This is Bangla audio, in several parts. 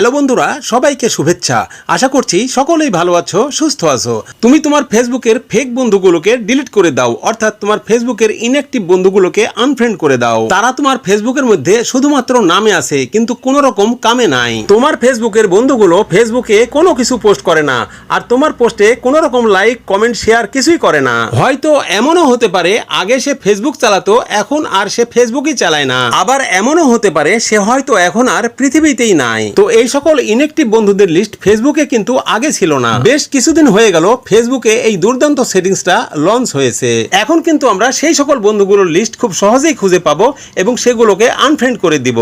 হ্যালো বন্ধুরা, সবাইকে শুভেচ্ছা। আশা করছি সকলেই ভালো আছো, সুস্থ আছো। তুমি তোমার ফেসবুকের ফেক বন্ধুগুলোকে ডিলিট করে দাও, অর্থাৎ তোমার ফেসবুকের ইনঅ্যাক্টিভ বন্ধুগুলোকে আনফ্রেন্ড করে দাও। তারা তোমার ফেসবুকের মধ্যে শুধুমাত্র নামে আছে, কিন্তু কোনো রকম কামে নাই। তোমার ফেসবুকের বন্ধুগুলো ফেসবুকে কোনো কিছু পোস্ট করে না, আর তোমার পোস্টে কোনো রকম লাইক কমেন্ট শেয়ার কিছুই করে না। হয়তো এমনও হতে পারে, আগে সে ফেসবুক চালাতো, এখন আর সে ফেসবুকই চালায় না। আবার এমনও হতে পারে, সে হয়তো এখন আর পৃথিবীতেই নাই। তো এই সকল ইনএক্টিভ বন্ধুদের লিস্ট ফেসবুকে কিন্তু আগে ছিল না। বেশ কিছুদিন হয়ে গেল ফেসবুকে এই দুর্দান্ত সেটিংসটা লঞ্চ হয়েছে। এখন কিন্তু আমরা সেই সকল বন্ধুগুলোর লিস্ট খুব সহজেই খুঁজে পাবো এবং সেগুলোকে আনফ্রেন্ড করে দিব।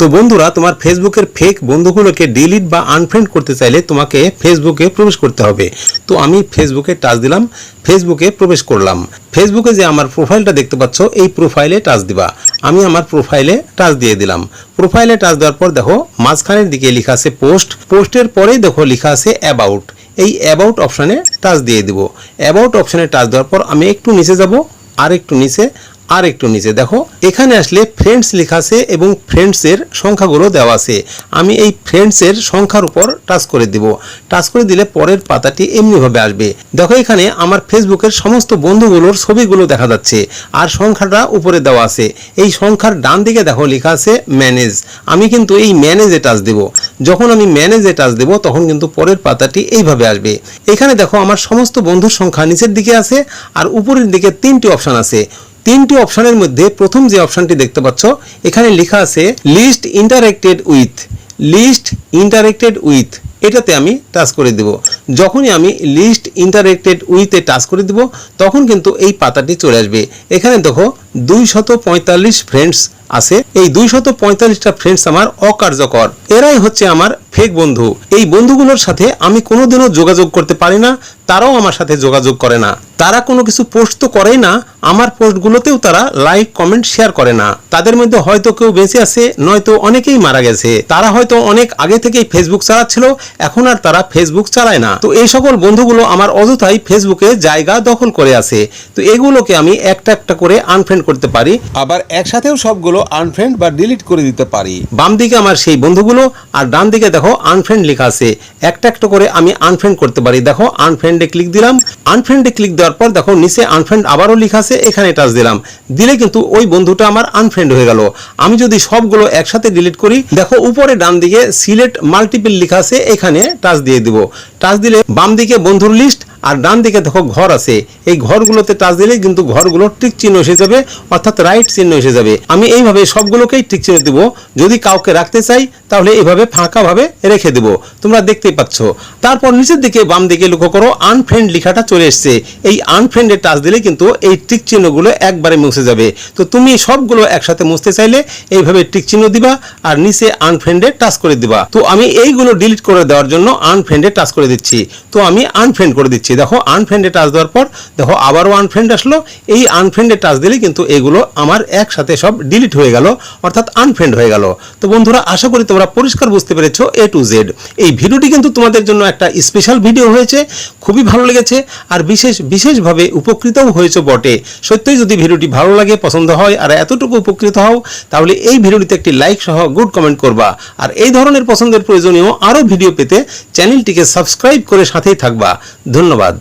তো বন্ধুরা, তোমার ফেসবুকের ফেক বন্ধুগুলোকে ডিলিট বা আনফ্রেন্ড করতে চাইলে তোমাকে ফেসবুকে প্রবেশ করতে হবে। তো আমি ফেসবুকে টাচ দিলাম ফেসবুকে প্রবেশ করলাম। ফেসবুকে যে আমার প্রোফাইলটা দেখতে পাচ্ছ, এই প্রোফাইলে টাচ দিবা। আমি আমার প্রোফাইলে টাচ দিয়ে দিলাম। প্রোফাইলে টাচ দেওয়ার পর দেখো, মাঝখানের দিকে লেখা আছে পোস্ট পোস্টের পরেই দেখো লেখা আছে অ্যাবাউট এই অ্যাবাউট অপশানে টাচ দিয়ে দিব। অ্যাবাউট অপশানে টাচ দেওয়ার পর আমি একটু নিচে যাব আর একটু নিচে আর একটু নিচে দেখো। এখানে আসলে ফ্রেন্ডস লেখা আছে এবং ফ্রেন্ডসের সংখ্যাগুলো দেওয়া আছে। আমি এই ফ্রেন্ডসের সংখ্যার উপর টাচ করে দিব। টাচ করে দিলে পরের পাতাটি এমনিভাবে আসবে। দেখো এখানে আমার ফেসবুকের সমস্ত বন্ধুগুলোর ছবিগুলো দেখা যাচ্ছে আর সংখ্যাটা উপরে দেওয়া আছে। এই সংখ্যার ডান দিকে দেখো লেখা আছে ম্যানেজ আমি কিন্তু এই ম্যানেজে টাচ দেব। যখন আমি ম্যানেজে টাচ দেব, তখন কিন্তু পরের পাতাটি এইভাবে আসবে। এখানে দেখো আমার সমস্ত বন্ধুর সংখ্যা নিচের দিকে আছে আর উপরের দিকে তিনটি অপশন আছে। তিনটি অপশনের মধ্যে প্রথম যে অপশনটি দেখতে পাচ্ছ, এখানে লেখা আছে list interacted with list interacted with এটাতে আমি টাচ করে দেব। যখনই আমি লিস্ট ইন্টারেক্টেড উইথে টাচ করে দেব, তখন কিন্তু এই পাতাটি চলে আসবে। এখানে দেখো দুইশত পঁয়তাল্লিশ ফ্রেন্ডস আছে। এই দুইশত পঁয়তাল্লিশটা ফ্রেন্ডস আমার অকার্যকর। এরাই হচ্ছে আমার ফেক বন্ধু। এই বন্ধুগুলোর সাথে আমি কোনোদিনও যোগাযোগ করতে পারি না, তারাও আমার সাথে যোগাযোগ করে না। তারা কোনো কিছু পোস্ট তো করেই না, আমার পোস্টগুলোতেও তারা লাইক কমেন্ট শেয়ার করে না। তাদের মধ্যে হয়তো কেউ বেঁচে আছে, নয়তো অনেকেই মারা গেছে। তারা হয়তো অনেক আগে থেকেই ফেসবুক চালাচ্ছিল, এখন আর তারা ফেসবুক চালায় না। তো এই সকল বন্ধুগুলো আমার অযথাই ফেসবুকে জায়গা দখল করে আছে। তো এগুলোকে আমি একটা একটা করে আনফ্রেন্ড করতে পারি, আবার একসাথেও সবগুলো আনফ্রেন্ড বা ডিলিট করে দিতে পারি। বাম দিকে আমার সেই বন্ধুগুলো, আর ডান দিকে দেখো আনফ্রেন্ড লেখা আছে। একটা একটা করে আমি আনফ্রেন্ড করতে পারি। দেখো আনফ্রেন্ডে ক্লিক দিলাম। আনফ্রেন্ডে ক্লিক দেওয়ার পর দেখো নিচে আনফ্রেন্ড আবারও লেখা আছে, এখানে টাচ দিলাম। দিলে কিন্তু ওই বন্ধুটা আমার আনফ্রেন্ড হয়ে গেল। আমি যদি সবগুলো একসাথে ডিলিট করি, দেখো উপরে ডান দিকে সিলেক্ট মাল্টিপল লেখা আছে, এখানে টাচ দিয়ে দিব। টাচ দিলে বাম দিকে বন্ধুর লিস্ট আর ডান দিকে দেখো ঘর আছে। এই ঘরগুলোতে টাচ দিলে কিন্তু ঘরগুলো টিক চিহ্ন এসে যাবে, অর্থাৎ রাইট চিহ্ন এসে যাবে। আমি এইভাবে সবগুলোকেই টিক চিহ্ন দেবো। যদি কাউকে রাখতে চাই, তাহলে এইভাবে ফাঁকাভাবে রেখে দেবো। তোমরা দেখতেই পাচ্ছ। তারপর নিচের দিকে বাম দিকে লক্ষ্য করো আনফ্রেন্ড লেখাটা চলে এসছে। এই আনফ্রেন্ডে টাচ দিলে কিন্তু এই টিক চিহ্নগুলো একবারে মুছে যাবে। তো তুমি সবগুলো একসাথে মুছতে চাইলে এইভাবে টিক চিহ্ন দিবা আর নিচে আনফ্রেন্ডে টাচ করে দিবা। তো আমি এইগুলো ডিলিট করে দেওয়ার জন্য আনফ্রেন্ডে টাচ করে দিচ্ছি। তো আমি আনফ্রেন্ড করে দিচ্ছি। দেখো আনফ্রেন্ডে টাচ দেওয়ার পর, দেখো, আবারও আনফ্রেন্ড আসলো। এই আনফ্রেন্ডে টাচ দিলে কিন্তু এগুলো আমার একসাথে সব ডিলিট হয়ে গেল, অর্থাৎ আনফ্রেন্ড হয়ে গেল। তো বন্ধুরা, আশা করি তোমরা পরিষ্কার বুঝতে পেরেছ এ টু জেড এই ভিডিওটি কিন্তু তোমাদের জন্য একটা স্পেশাল ভিডিও হয়েছে, খুবই ভালো লেগেছে, আর বিশেষ, বিশেষভাবে উপকৃতও হয়েছে বটে। সত্যিই যদি ভিডিওটি ভালো লাগে, পছন্দ হয়, আর এতটুকু উপকৃত হও, তাহলে এই ভিডিওটিতে একটি লাইক সহ গুড কমেন্ট করবা। আর এই ধরনের পছন্দের প্রয়োজনীয় আরও ভিডিও পেতে চ্যানেলটিকে সাবস্ক্রাইব করে সাথেই থাকবা। ধন্যবাদ। lado.